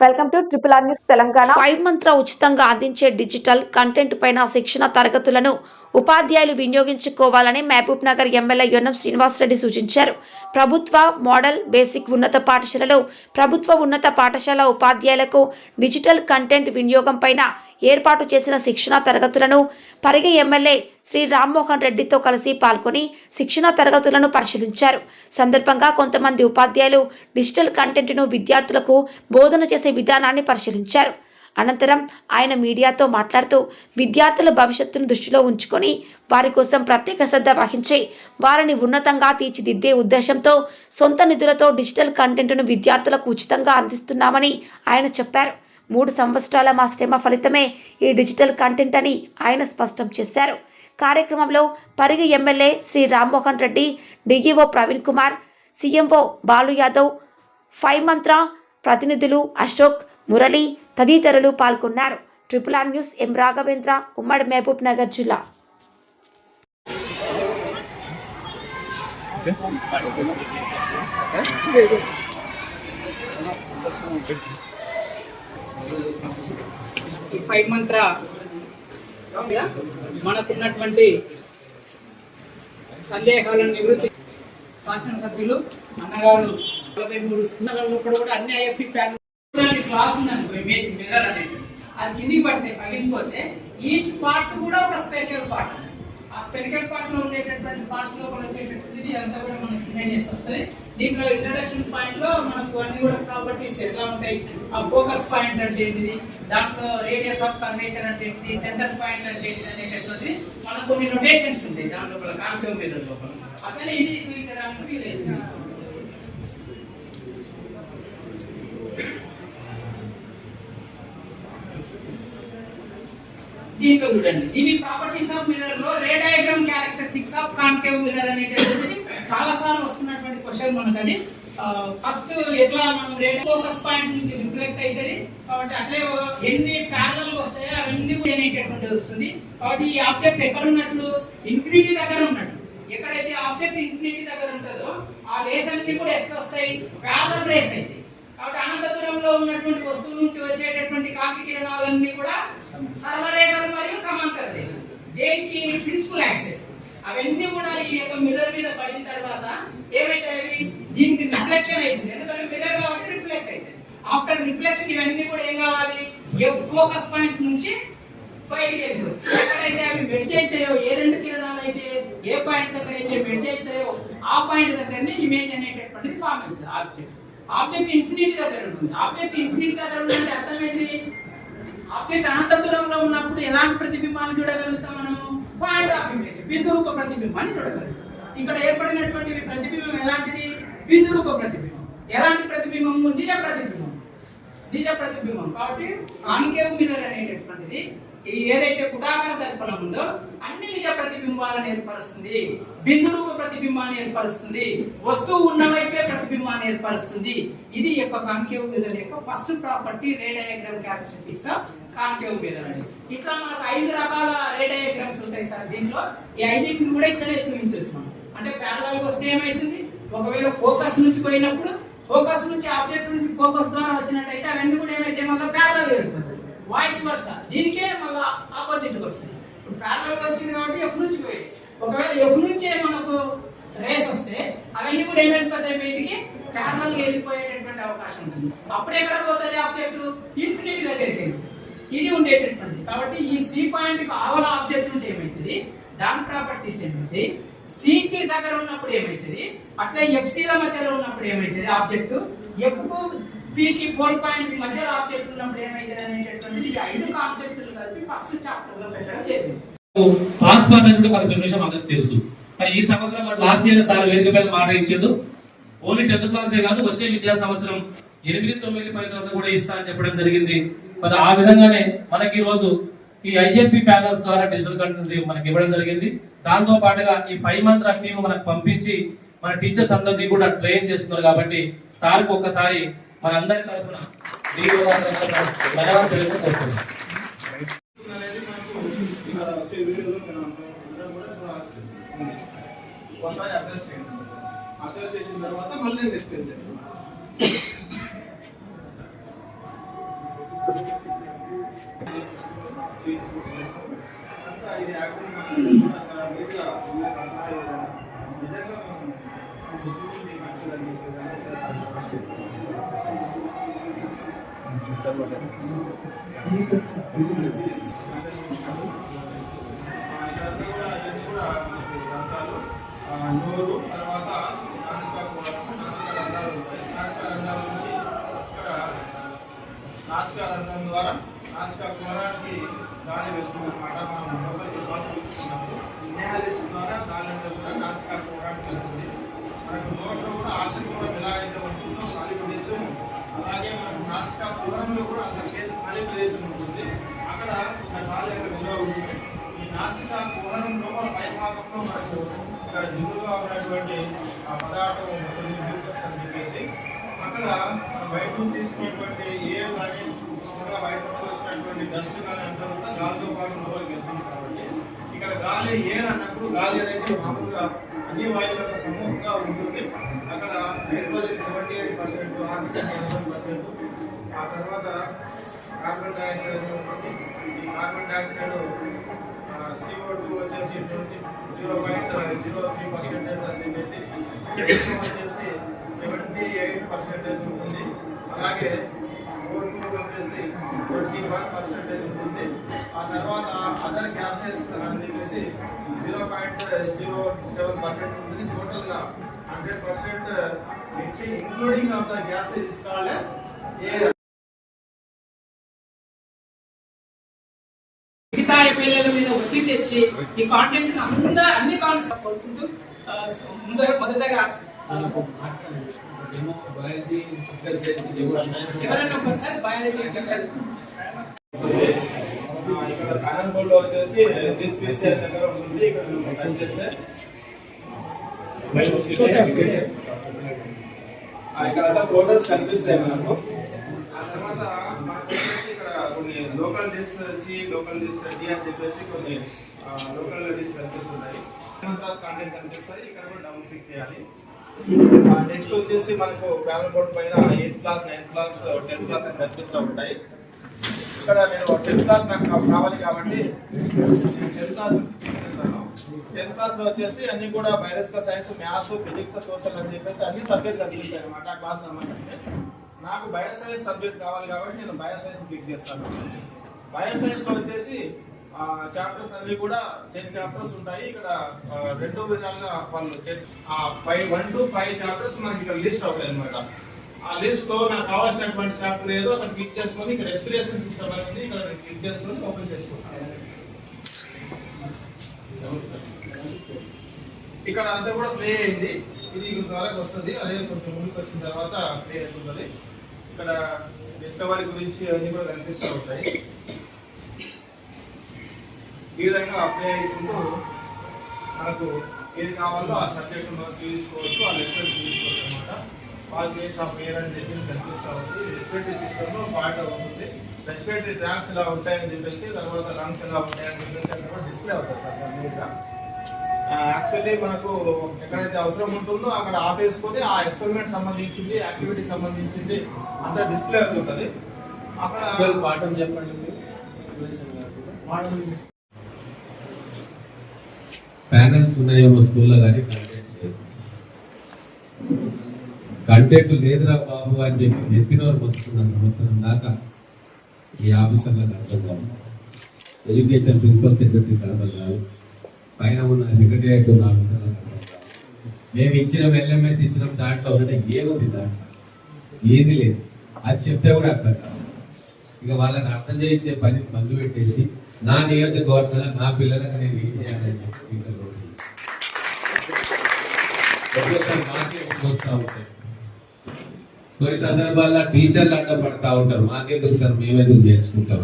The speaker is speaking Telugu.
Welcome to triple R news Telangana. Five Mantra ఉచితంగా అందించే డిజిటల్ కంటెంట్ పైన శిక్షణ తరగతులను ఉపాధ్యాయులు వినియోగించుకోవాలని మహబూబ్ నగర్ ఎమ్మెల్యే యొన్నం శ్రీనివాసరెడ్డి సూచించారు. ప్రభుత్వ మోడల్ బేసిక్ ఉన్నత పాఠశాలలో ప్రభుత్వ ఉన్నత పాఠశాల ఉపాధ్యాయులకు డిజిటల్ కంటెంట్ వినియోగం పైన ఏర్పాటు చేసిన శిక్షణ తరగతులను పరిగె ఎమ్మెల్యే శ్రీ రామ్మోహన్ రెడ్డితో కలిసి పాల్గొని శిక్షణ తరగతులను పరిశీలించారు. సందర్భంగా కొంతమంది ఉపాధ్యాయులు డిజిటల్ కంటెంట్ను విద్యార్థులకు బోధన చేసే విధానాన్ని పరిశీలించారు. అనంతరం ఆయన మీడియాతో మాట్లాడుతూ విద్యార్థుల భవిష్యత్తును దృష్టిలో ఉంచుకొని వారి కోసం ప్రత్యేక శ్రద్ధ వహించి వారిని ఉన్నతంగా తీర్చిదిద్దే ఉద్దేశంతో సొంత నిధులతో డిజిటల్ కంటెంట్ను విద్యార్థులకు ఉచితంగా అందిస్తున్నామని ఆయన చెప్పారు. మూడు సంవత్సరాల మా శ్రమ ఫలితమే ఈ డిజిటల్ కంటెంట్ అని ఆయన స్పష్టం చేశారు. కార్యక్రమంలో Parigi MLA Shri Rammohan Reddy DEO Praveen Kumar CMO Balu Yadav five Mantra ప్రతినిధులు అశోక్ మురళి తదితరులు పాల్గొన్నారు. Triple R news M Raghavendra ఉమ్మడి మహబూబ్ నగర్ జిల్లా. ఈ ఫైవ్ మంత్ర మనకున్నటువంటి సందేహాలను నివృత్తి శాసనసభ్యులు అన్నగారు నలభై మూడు స్కూళ్ళలో కూడా అన్ని ఐఎఫ్పి ప్యాన్ గ్లాస్ క్లాస్ ఉందనుకో ఇమేజ్ మిర్రర్ అనేది. అది కిందికి పడితే పగిలిపోతే ఈచ్ పార్ట్ కూడా ఒక స్పెరికల్ పార్ట్ ఆ స్పెరికల్ పార్ట్లో ఉండేటటువంటి పార్ట్స్ లోపల వచ్చేటటువంటిది అంతా కూడా మనకి ఇమేజెస్ వస్తాయి దీంట్లో ఇంట్రడక్షన్ పాయింట్లో మనకు అన్ని కూడా ప్రాపర్టీస్ ఎట్లా ఉంటాయి? ఆ ఫోకస్ పాయింట్ అంటే ఏంటిది? దాంట్లో రేడియస్ ఆఫ్ కర్వేచర్ అంటే ఏంటిది? సెంటర్ పాయింట్ అంటే ఏంటిది అనేటటువంటిది మనకు కొన్ని నొటేషన్స్ ఉంటాయి. దాని లోపల కాంపివ్ మీటర్ లోపల. అట్లనే ఇది చూపించడానికి వీలైంది. దీంట్లో చూడండి. దీని ప్రాపర్టీస్ ఆఫ్ మిర్రర్లో ray diagram characteristics of concave mirror అనేటువంటిది చాలా సార్లు వస్తున్నటువంటి క్వశ్చన్ మనకు అది ఫస్ట్ ఎట్లా మనం రే ఫోకస్ పాయింట్ నుంచి రిఫ్లెక్ట్ అవుతుంది? కాబట్టి అట్లే ఎన్ని ప్యారల్ వస్తాయో అవన్నీ అనేటటువంటి వస్తుంది. కాబట్టి ఈ ఆబ్జెక్ట్ ఎక్కడ ఉన్నట్లు? ఇన్ఫినిటీ దగ్గర ఉన్నట్టు ఎక్కడైతే ఆబ్జెక్ట్ ఇన్ఫినిటీ దగ్గర ఉంటుందో ఆ రేస్ అన్ని కూడా ఎక్కడ వస్తాయి? ప్యారల్ రేస్ అయితే. కాబట్టి అనంత దూరంలో ఉన్నటువంటి వస్తువు నుంచి వచ్చేటటువంటి కాంతి కిరణాలన్నీ కూడా సరళ రేఖలు మరియు సమాంతర రేఖలు. దేనికి? ప్రిన్సిపల్ యాక్సెస్ అవన్నీ కూడా ఈ యొక్క మిర్రర్ మీద పడిన తర్వాత ఏమైతాయి దీనికి రిఫ్లెక్షన్ అవుతుంది. ఎందుకంటే మిర్రర్ కాబట్టి రిఫ్లెక్ట్ అవుతుంది. ఆఫ్టర్ రిఫ్లెక్షన్ ఇవన్నీ కూడా ఏం కావాలి? ఫోకస్ పాయింట్ నుంచి బయటికి వెళ్ళిపోయి. ఎక్కడైతే అవి మెడ్జ్ అవుతాయో ఏ రెండు కిరణాలు అయితే ఏ పాయింట్ దగ్గర అయితే మెడ్జ్ అవుతాయో ఆ పాయింట్ దగ్గరనే ఇమేజ్ అనేటటువంటిది ఫామ్ అవుతుంది ఆబ్జెక్ట్ ఆబ్జెక్ట్ ఇన్ఫినిటీ దగ్గర ఉంటుంది. ఆబ్జెక్ట్ ఇన్ఫినిటీ దగ్గర ఉందంటే అర్థం ఏంటిది? ఆబ్జెక్ట్ అనంత దూరంలో ఉన్నప్పుడు ఎలాంటి ప్రతిబింబాన్ని చూడగలుగుతాం మనము? పాయింట్ ఆఫ్ ఇమేజ్ బిందురూప ప్రతిబింబాన్ని చూడగలుగుతాం. ఇక్కడ ఏర్పడినటువంటి ప్రతిబింబం ఎలాంటిది? బిందురూప ప్రతిబింబం. ఎలాంటి ప్రతిబింబము? నిజ ప్రతిబింబం. నిజ ప్రతిబింబం. కాబట్టి కాన్కేవ్ మిర్రర్ అనేటటువంటిది ఈ ఏదైతే కుటాకార దర్పణం ఉందో అన్ని నిజ ప్రతిబింబాలను ఏర్పరుస్తుంది. బిందు రూప ప్రతిబింబాన్ని ఏర్పరుస్తుంది. వస్తువు ఉన్న వైపే ప్రతిబింబాన్ని ఏర్పరుస్తుంది. ఇది యొక్క కాన్కేవ్ మిర్రర్ యొక్క first property ray diagram characteristics of concave mirror అని. ఇట్లా మనకు ఐదు రకాల రే డయాగ్రామ్స్ ఉంటాయి సార్ దీంట్లో. ఈ ఐదింటిని కూడా ఇట్లనే చూపించవచ్చు మనం. అంటే ప్యారలల్ వస్తే ఏమైతుంది? ఒకవేళ ఫోకస్ నుంచి పోయినప్పుడు ఫోకస్ నుంచి ఆబ్జెక్ట్ నుంచి ఫోకస్ ద్వారా వచ్చినట్టయితే అవన్నీ కూడా ఏమైతే మళ్ళీ ప్యారలల్ ఏర్పడుతుంది వాయిస్ వర్స దీనికే మళ్ళీ ఆపోజిట్ వస్తాయి. ఇప్పుడు ప్యారలల్ వచ్చింది కాబట్టి ఎఫ్ నుంచి పోయి ఒకవేళ ఎఫ్ నుంచే మనకు రేస్ వస్తే అవన్నీ కూడా ఏమైపోతాయి బయటికి? ప్యారలల్ వెళ్ళిపోయేటటువంటి అవకాశం ఉంది అప్పుడు ఎక్కడ పోతుంది ఆబ్జెక్ట్ ఇన్ఫినిటీ దగ్గరికి ఇది ఉండేటటువంటి కాబట్టి ఈ సి పాయింట్ కావాల ఆవల ఆబ్జెక్ట్ ఉంటే ఏమైతుంది? దాని ప్రాపర్టీస్ ఏమైంది సిపి దగ్గర ఉన్నప్పుడు ఏమైతుంది? అట్లా ఎఫ్సి ల మధ్యలో ఉన్నప్పుడు ఏమైతుంది? ఆబ్జెక్ట్ ఎఫ్ పీకి P పాయింట్ మధ్యలో ఆబ్జెక్ట్ ఉన్నప్పుడు ఏమైతుంది అనేటటువంటిది ఈ ఐదు కాన్సెప్ట్లు కలిపి ఫస్ట్ చాప్టర్లో పెట్టడం జరిగింది. పాస్ విషయం అందరికి తెలుసు. మరి ఈ సంవత్సరం లాస్ట్ ఇయర్ సార్ వేదిక పైన మాట ఇచ్చిండు. ఓన్లీ టెన్త్ క్లాసే కాదు వచ్చే విద్యా సంవత్సరం ఎనిమిది తొమ్మిది పది కూడా ఇస్తా అని చెప్పడం జరిగింది. మరి ఆ విధంగానే మనకి ఈ రోజు ఈ ఐఎఫ్పి ప్యానల్స్ ద్వారా డిజిటల్ కంటెంట్ మనకి ఇవ్వడం జరిగింది. దాంతో పాటుగా ఈ ఫైవ్ మంత్ టీమ్ మనకు పంపించి మన టీచర్స్ అందరినీ కూడా ట్రైన్ చేస్తున్నారు కాబట్టి సార్కి ఒక్కసారి మన అందరి తరఫున ఒకసారి అర్థం చేయండి. అర్థం చేసిన తర్వాత మళ్ళీ నేను ఎక్స్ప్లెయిన్ చేస్తాను. నోరు తర్వాత నాసికా నుంచి రంధ్రం ద్వారా నాసికా కూర గాలి మనం లోపలికి శ్వాస పీల్చుకున్నప్పుడు ఇన్హాలిస్ ద్వారా గాలి కూడా నాసికా పోరాటం జరుగుతుంది. మనకు నోట్లో కూడా ఆక్సిజన్ కూడా ఎలాగైతే ఉంటుందో ఖాళీ ప్రదేశం అలాగే మనకు నాసికా కూరంలో కూడా అంత ప్లేస్ ఖాళీ ప్రదేశం ఉంటుంది. అక్కడ ఒక గాలి అక్కడ నిల్వ ఉంటుంది. ఈ నాసికా కుహరంలో పై మనకు ఇక్కడ దిగులుగా ఉన్నటువంటి ఆ పదార్థం ఉంటుంది అని చెప్పేసి అక్కడ బయట తీసుకునేటువంటి తీసుకున్నటువంటి ఎయిర్ కానీ ఇంకా బయట నుంచి వచ్చినటువంటి డస్ట్ కానీ అంతా కూడా గాలితో పాటు లోపలికి వెళ్తుంది కాబట్టి ఇక్కడ గాలి ఏర్ అన్నప్పుడు గాలి అనేది మామూలుగా అన్ని వాయువులకు సమూహంగా ఉంటుంది. అక్కడ nitrogen seventy eight percent oxygen eight percent ఆ తర్వాత కార్బన్ డైఆక్సైడ్ అనేది ఉంటుంది ఈ కార్బన్ డైఆక్సైడ్ సిఓ టూ వచ్చేసి twenty zero point zero three percentage అని చెప్పేసి వచ్చేసి సెవెంటీ ఎయిట్ పర్సెంటేజ్ ఉంటుంది. అలాగే వచ్చేసి ట్వంటీ వన్ పర్సెంటేజ్ ఉంటుంది ఆ తర్వాత అదర్ గ్యాసెస్ అని చెప్పేసి zero point zero seven percent ఉంటుంది. టోటల్గా hundred percent including of the gases is called మిగతా పిల్లల మీద ఒత్తిడి తెచ్చి ఈ కాంటెంట్ అందరూ అన్ని కాన్సెప్ట్ కోరుకుంటూ ముందర మొదటగా ఆ, ఎవరైనా ఒకసారి బయాలజీ ఉంటుంది. ఆ, ఇక్కడ కానంగోల్లో వచ్చేసి డిస్పీషియస్ దగ్గర ఉంటుంది ఇక్కడ వచ్చేసి ఆ, ఇక్కడ అంతా ఫోటోస్ కనిపిస్తాయి మనకు ఆ తర్వాత మనకు వచ్చేసి ఇక్కడ కొన్ని local disc C local disc D అని చెప్పేసి కొన్ని లోకల్ డిస్ కనిపిస్తున్నాయి క్లాస్ కాంటెంట్ కనిపిస్తుంది ఇక్కడ కూడా డౌన్ క్లిక్ చేయాలి నెక్స్ట్ వచ్చేసి మనకు ప్యానల్ బోర్డ్ పైన eighth class ninth class tenth class అని కనిపిస్తూ ఉంటాయి. ఇక్కడ నేను టెన్త్ క్లాస్ నాకు కావాలి కాబట్టి టెన్త్ క్లాస్ చేశాను. టెన్త్ క్లాస్లో వచ్చేసి అన్ని కూడా biological science maths physics social అని చెప్పేసి అన్ని సబ్జెక్ట్ కనిపిస్తాయి అనమాట ఆ క్లాస్ సంబంధించి. నాకు బయో సైన్స్ సబ్జెక్ట్ కావాలి కాబట్టి నేను బయో సైన్స్ పిక్ చేస్తాను. బయో సైన్స్లో వచ్చేసి చాప్టర్స్ అన్ని కూడా టెన్ చాప్టర్స్ ఉంటాయి. ఇక్కడ రెండు విధాలుగా వాళ్ళు చేసి ఆ five one to five chapters మనకి ఇక్కడ లిస్ట్ అవుతాయి అనమాట ఆ లిస్ట్లో నాకు కావాల్సినటువంటి చాప్టర్ ఏదో అక్కడ క్లిక్ చేసుకొని ఇక్కడ రెస్పిరేషన్ సిస్టమ్ అనేది ఇక్కడ క్లిక్ చేసుకొని ఓపెన్ చేసుకుంటాను. ఇక్కడ అంతా కూడా ప్లే అయింది. ఇది ద్వారా వస్తుంది. అదే కొంచెం ముందుకు వచ్చిన తర్వాత ప్లే అవుతుంది. ఇక్కడ డిస్కవరీ గురించి అన్ని కూడా కనిపిస్తూ ఉంటాయి. ఈ విధంగా అప్లై అవుతుంటూ మనకు ఏది కావాలో ఆ సబ్జెక్ట్ చూసుకోవచ్చు ఆ లెసన్ చూసుకోవచ్చు అనమాట ప్లేస్ ఆఫ్ ఎయిర్ అని చెప్పేసి కనిపిస్తూ ఉంది. రెస్పిరేటరీ సిస్టంలో పార్ట్ ఉంటుంది రెస్పిరేటరీ ట్రాక్స్ ఎలా ఉంటాయని చెప్పేసి తర్వాత లంగ్స్ ఎలా ఉంటాయని చెప్పేసి అక్కడ కూడా డిస్ప్లే అవుతుంది సార్ కంప్లీట్గా యాక్చువల్లీ మనకు ఎక్కడైతే అవసరం ఉంటుందో అక్కడ ఆపేసుకొని ఆ ఎక్స్పెరిమెంట్ సంబంధించింది యాక్టివిటీ సంబంధించింది అంతా డిస్ప్లే అవుతుంటుంది. అక్కడ పాఠం చెప్పండి ప్యానల్స్ ఉన్నాయేమో స్కూల్లో కానీ కంటెంట్ లేదు. కంటెంట్ లేదురా బాబు అని చెప్పి నెత్తినోరు పొందుతున్న సంవత్సరం దాకా ఈ ఆఫీసర్లకు అర్థం కాదు. ఎడ్యుకేషన్ ప్రిన్సిపల్ సెక్రటరీకి అర్థం కాదు. పైన ఉన్న సెక్రటరియట్ ఉన్న ఆఫీసర్లకు అర్థం కాదు. మేము ఇచ్చిన ఎల్ఎంఎస్ ఇచ్చిన దాంట్లో అంటే ఏముంది దాంట్లో? ఏది లేదు. అది చెప్తే కూడా అర్థం కాదు. ఇక వాళ్ళని అర్థం చేయించే పని మందు పెట్టేసి నా నియోజకవర్గం నా పిల్లలకు నేను ఏం చేయాలని చెప్పి ఒక్కొక్కసారి రోడ్డు వస్తూ ఉంటాయి కొన్ని సందర్భాల్లో టీచర్లు అడ్డపడతా ఉంటారు. మాకెందుకు సార్? మేమెందుకు నేర్చుకుంటాం